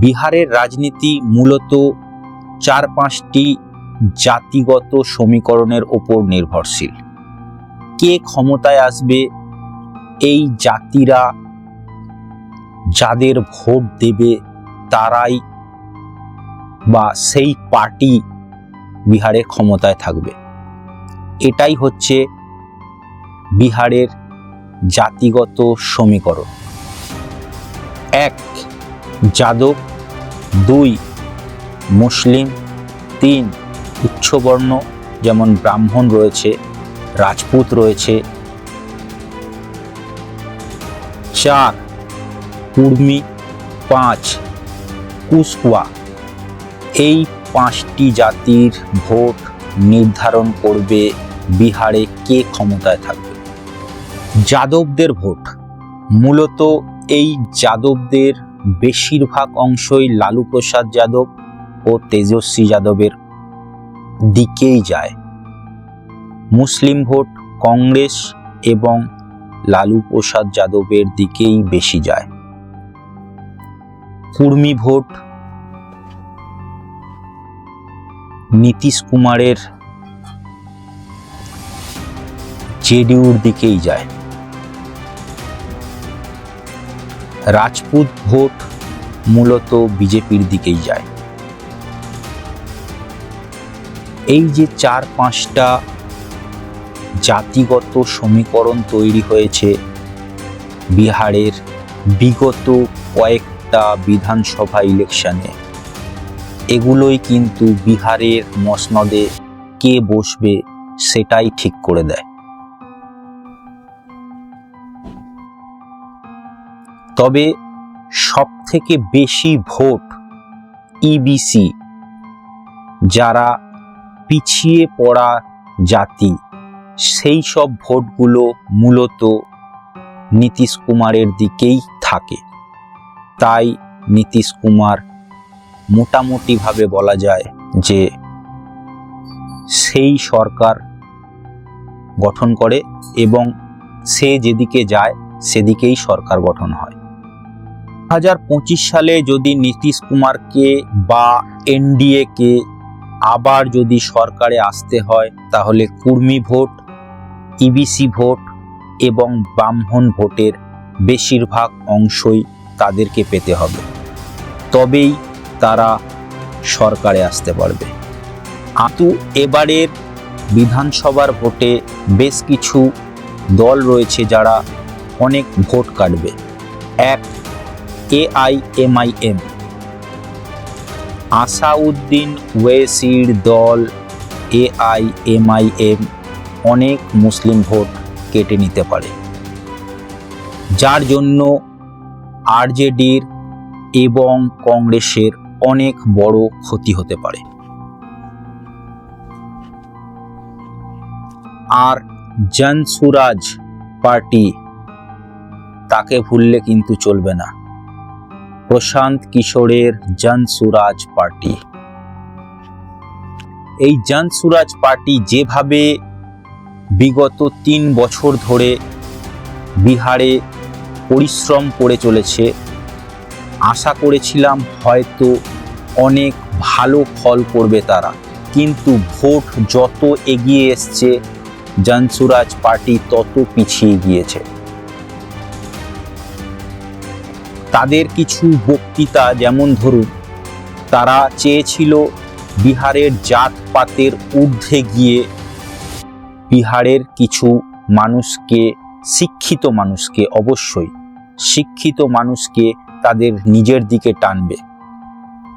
বিহারের রাজনীতি মূলত চার পাঁচটি জাতিগত সমীকরণের ওপর নির্ভরশীল। কে ক্ষমতায় আসবে, এই জাতিরা যাদের ভোট দেবে তারাই বা সেই পার্টি বিহারে ক্ষমতায় থাকবে। এটাই হচ্ছে বিহারের জাতিগত সমীকরণ। এক যাদব, দুই, মুসলিম, তিন, উচ্চবর্ণ, যেমন ব্রাহ্মণ রয়েছে, রাজপুত রয়েছে। চার, কুর্মি, পাঁচ কুসকুয়া এই পাঁচটি জাতির ভোট নির্ধারণ করবে বিহারে কে ক্ষমতায় থাকবে। যাদবদের ভোট। মূলত এই যাদবদের বেশিরভাগ অংশই লালু প্রসাদ যাদব ও তেজস্বী যাদবের দিকেই যায়। মুসলিম ভোট কংগ্রেস এবং লালু প্রসাদ যাদবের দিকেই বেশি যায়। কুর্মি ভোট নীতিশ কুমারের জেডিউর দিকেই যায়। রাজপুত ভোট মূলত বিজেপির দিকেই যায়। এই যে চার পাঁচটা জাতিগত সমীকরণ তৈরি হয়েছে, বিহারের বিগত কয়েকটা বিধানসভা ইলেকশনে, এগুলোই কিন্তু বিহারের মসনদে কে বসবে সেটাই ঠিক করে দেয়। তবে সব থেকে বেশি ভোট ইবিসি যারা পিছিয়ে পড়া জাতি। সেই সব ভোটগুলো মূলত নীতিশ কুমারের দিকেই থাকে। তাই নীতিশ কুমার মোটামুটিভাবে বলা যায় যে সেই সরকার গঠন করে এবং সে যেদিকে যায়, সেদিকেই সরকার গঠন হয়। হাজার পঁচিশ সালে যদি নীতিশ কুমারকে বা এনডিএকে আবার যদি সরকারে আসতে হয়, তাহলে কুর্মি ভোট, ইবিসি ভোট এবং ব্রাহ্মণ ভোটের বেশিরভাগ অংশই তাদেরকে পেতে হবে। তবেই তারা সরকারে আসতে পারবে। আতু এবারের বিধানসভার ভোটে বেশ কিছু দল রয়েছে যারা অনেক ভোট কাটবে। এক এআইএমআইএম আসাউদ্দিন ওয়েসির দল এআইএমআইএম অনেক মুসলিম ভোট কেটে নিতে পারে। যার জন্য আরজেডির এবং কংগ্রেসের অনেক বড় ক্ষতি হতে পারে। আর জনসুরাজ পার্টি তাকে ভুললে কিন্তু চলবে না। প্রশান্ত কিশোরের জনসুরাজ পার্টি। এই জনসুরাজ পার্টি যেভাবে বিগত তিন বছর ধরে বিহারে পরিশ্রম করে চলেছে, আশা করেছিলাম হয়তো অনেক ভালো ফল করবে তারা। কিন্তু ভোট যত এগিয়ে এসছে, জনসুরাজ পার্টি তত পিছিয়ে গিয়েছে। তাদের কিছু বক্তৃতা, যেমন ধরুন, তারা চেয়েছিল বিহারের জাতপাতের ঊর্ধ্বে গিয়ে বিহারের কিছু মানুষকে, শিক্ষিত মানুষকে, অবশ্যই শিক্ষিত মানুষকে তাদের নিজের দিকে টানবে।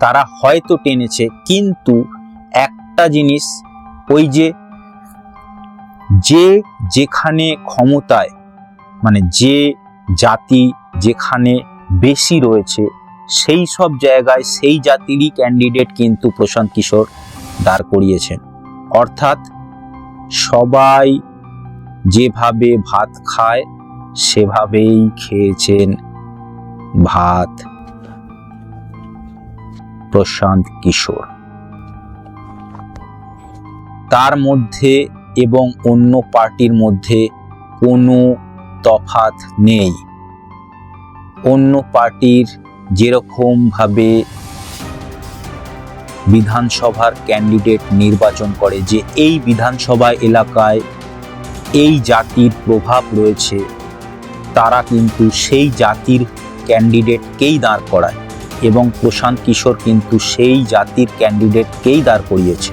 তারা হয়তো টেনেছে, কিন্তু একটা জিনিস, ওই যে যে যেখানে ক্ষমতায় মানে যে জাতি যেখানে বেশি রয়েছে। সেই সব জায়গায় সেই জাতিরই ক্যান্ডিডেট কিন্তু প্রশান্ত কিশোর দাঁড় করিয়েছেন। অর্থাৎ সবাই যেভাবে ভাত খায়, সেভাবেই খেয়েছেন ভাত প্রশান্ত কিশোর। তার মধ্যে এবং অন্য পার্টির মধ্যে কোনো তফাত নেই। অন্য পার্টির যেরকমভাবে বিধানসভার ক্যান্ডিডেট নির্বাচন করে যে এই বিধানসভা এলাকায় এই জাতির প্রভাব রয়েছে, তারা কিন্তু সেই জাতির ক্যান্ডিডেটকেই দাঁড় করায় এবং প্রশান্ত কিশোর কিন্তু সেই জাতির ক্যান্ডিডেটকেই দাঁড় করিয়েছে।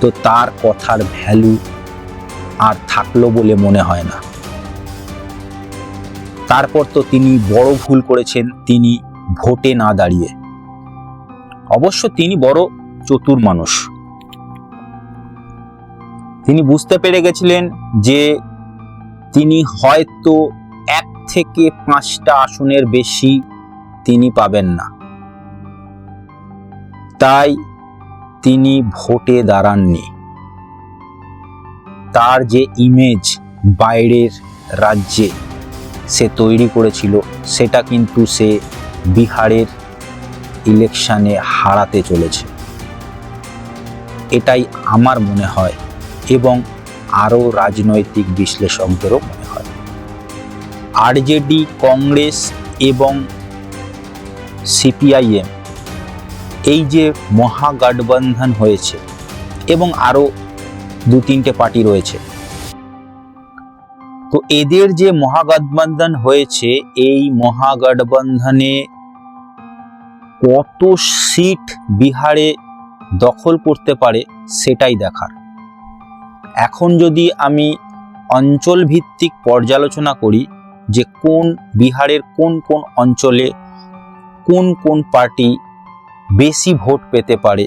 তো তার কথার ভ্যালু আর থাকল বলে মনে হয় না। তারপর তো তিনি বড় ভুল করেছেন, তিনি ভোটে না দাঁড়িয়ে। অবশ্য তিনি বড় চতুর মানুষ। তিনি বুঝতে পেরে গেছিলেন যে তিনি হয়তো এক থেকে পাঁচটা আসনের বেশি তিনি পাবেন না। তাই তিনি ভোটে দাঁড়াননি। তার যে ইমেজ বাইরের রাজ্যে সে তৈরি করেছিল, সেটা কিন্তু সে বিহারের ইলেকশানে হারাতে চলেছে। এটাই আমার মনে হয় এবং আরও রাজনৈতিক বিশ্লেষকদেরও মনে হয়। আরজেডি কংগ্রেস এবং সিপিআইএম এই যে মহাগঠবন্ধন হয়েছে এবং আরও দু তিনটে পার্টি রয়েছে তো এদের যে মহাগঠবন্ধন হয়েছে, এই মহাগঠবন্ধনে কত সিট বিহারে দখল করতে পারে সেটাই দেখার। এখন যদি আমি অঞ্চল ভিত্তিক পর্যালোচনা করি যে কোন বিহারের কোন কোন অঞ্চলে কোন কোন পার্টি বেশি ভোট পেতে পারে,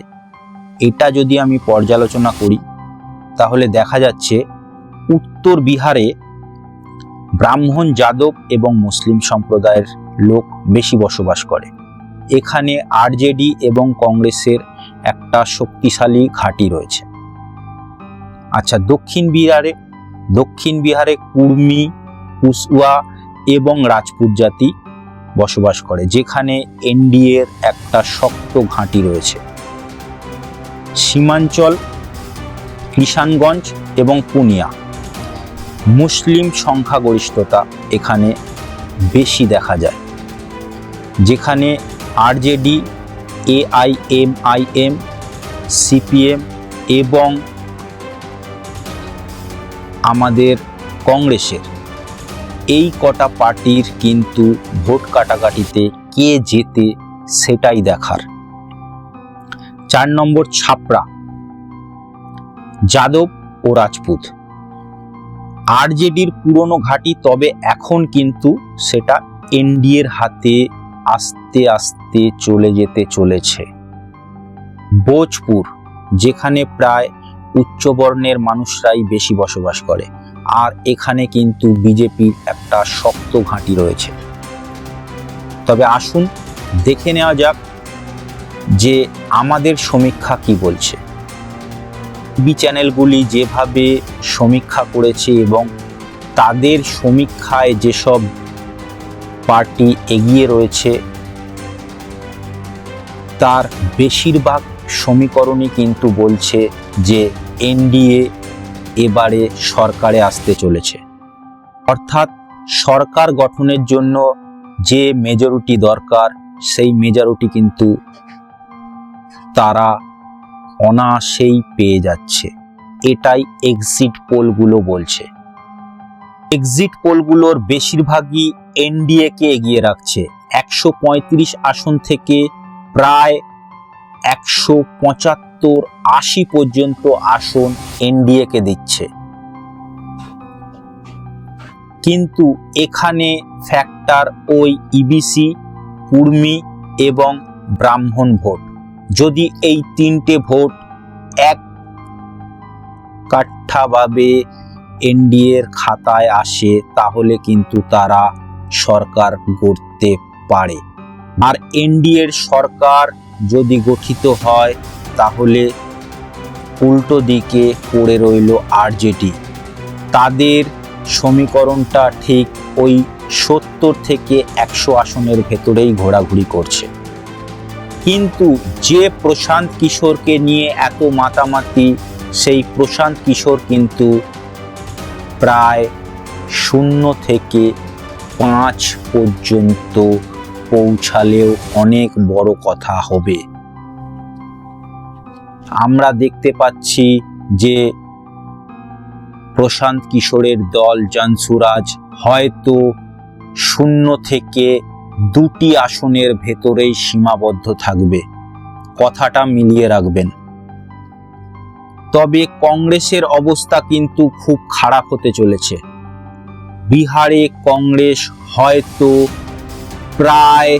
এটা যদি আমি পর্যালোচনা করি, তাহলে দেখা যাচ্ছে উত্তর বিহারে ব্রাহ্মণ, যাদব এবং মুসলিম সম্প্রদায়ের লোক বেশি বসবাস করে। এখানে আরজেডি এবং কংগ্রেসের একটা শক্তিশালী ঘাঁটি রয়েছে। আচ্ছা দক্ষিণ বিহারে দক্ষিণ বিহারে কুর্মি, কুসুয়া এবং রাজপুত জাতি বসবাস করে, যেখানে এনডিএর একটা শক্ত ঘাঁটি রয়েছে। সীমাঞ্চল, কিষানগঞ্জ এবং পুনিয়া। মুসলিম সংখ্যাগরিষ্ঠতা এখানে বেশি দেখা যায়। যেখানে আরজেডি, এআইএমআইএম, সিপিএম এবং আমাদের কংগ্রেসের এই কটা পার্টির কিন্তু ভোট কাটাকাটিতে কে জেতে সেটাই দেখার। চার নম্বর ছাপড়া, যাদব ও রাজপুত। আরজেডির পুরনো ঘাঁটি, তবে এখন কিন্তু সেটা এনডিএর হাতে আস্তে আস্তে চলে যেতে চলেছে। ভোজপুর, যেখানে প্রায় উচ্চবর্ণের মানুষরাই বেশি বসবাস করে, আর এখানে কিন্তু বিজেপির একটা শক্ত ঘাঁটি রয়েছে। তবে আসুন দেখে নেওয়া যাক যে আমাদের সমীক্ষা কি বলছে। টিভি চ্যানেলগুলি যেভাবে সমীক্ষা করেছে এবং তাদের সমীক্ষায় যেসব পার্টি এগিয়ে রয়েছে, তার বেশিরভাগ সমীকরণই কিন্তু বলছে যে এনডিএ এবারে সরকারে আসতে চলেছে। অর্থাৎ সরকার গঠনের জন্য যে মেজরিটি দরকার, সেই মেজরিটি কিন্তু তারা অনায়াসেই পেয়ে যাচ্ছে। এটাই এক্সিট পোলগুলো বলছে। এক্সিট পোলগুলোর বেশিরভাগই এনডিএ কে এগিয়ে রাখছে। একশো পঁয়ত্রিশ আসন থেকে প্রায় একশো পঁচাত্তর, আশি পর্যন্ত আসন এনডিএ কে দিচ্ছে। কিন্তু এখানে ফ্যাক্টর ওই ইবিসি কুর্মি এবং ব্রাহ্মণ ভোট। যদি এই তিনটে ভোট এক কাঠাভাবে এনডিএর খাতায় আসে, তাহলে কিন্তু তারা সরকার গড়তে পারে। আর এনডিএর সরকার যদি গঠিত হয়, তাহলে উল্টো দিকে পড়ে রইল আরজেডি। তাদের সমীকরণটা ঠিক ওই সত্তর থেকে একশো আসনের ভেতরেই ঘোরাঘুরি করছে। কিন্তু যে প্রশান্ত কিশোরকে নিয়ে এত মাতামাতি, সেই প্রশান্ত কিশোর কিন্তু প্রায় শূন্য থেকে পাঁচ পর্যন্ত পৌঁছালেও অনেক বড় কথা হবে। আমরা দেখতে পাচ্ছি যে প্রশান্ত কিশোরের দল জানসুরাজ হয়তো শূন্য থেকে দুটি আসনের ভেতরেই সীমাবদ্ধ থাকবে। কথাটা মিলিয়ে রাখবেন। তবে কংগ্রেসের অবস্থা কিন্তু খুব খারাপ হতে চলেছে। বিহারে কংগ্রেস হয়তো প্রায়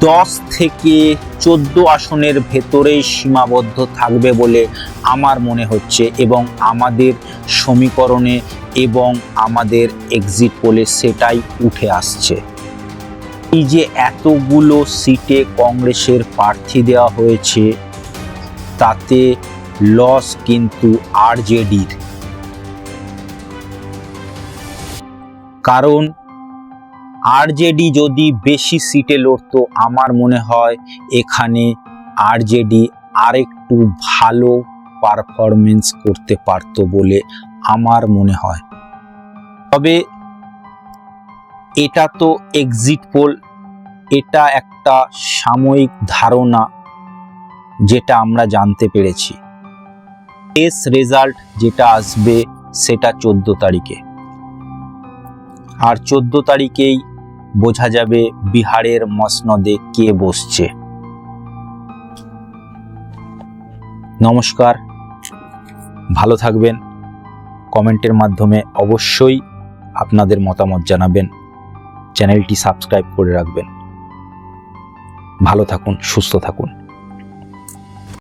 দশ থেকে চোদ্দ আসনের ভেতরেই সীমাবদ্ধ থাকবে বলে আমার মনে হচ্ছে এবং আমাদের সমীকরণে এবং আমাদের এক্সিট পোলে সেটাই উঠে আসছে। এই যে এতগুলো সিটে কংগ্রেসের প্রার্থী দেওয়া হয়েছে, তাতে লস কিন্তু আরজেডির কারণ আরজেডি যদি বেশি সিটে লড়তো, আমার মনে হয় এখানে আরজেডি আরেকটু ভালো পারফরমেন্স করতে পারতো বলে আমার মনে হয়। তবে এটা তো এক্সিট পোল এটা একটা সাময়িক ধারণা যেটা আমরা জানতে পেরেছি। এস রেজাল্ট যেটা আসবে সেটা চোদ্দ তারিখে। আর চোদ্দ তারিখেই বোঝা যাবে বিহারের মসনদে কে বসছে। নমস্কার, ভালো থাকবেন। কমেন্টের মাধ্যমে অবশ্যই আপনাদের মতামত জানাবেন। চ্যানেলটি সাবস্ক্রাইব করে রাখবেন। ভালো থাকুন সুস্থ থাকুন।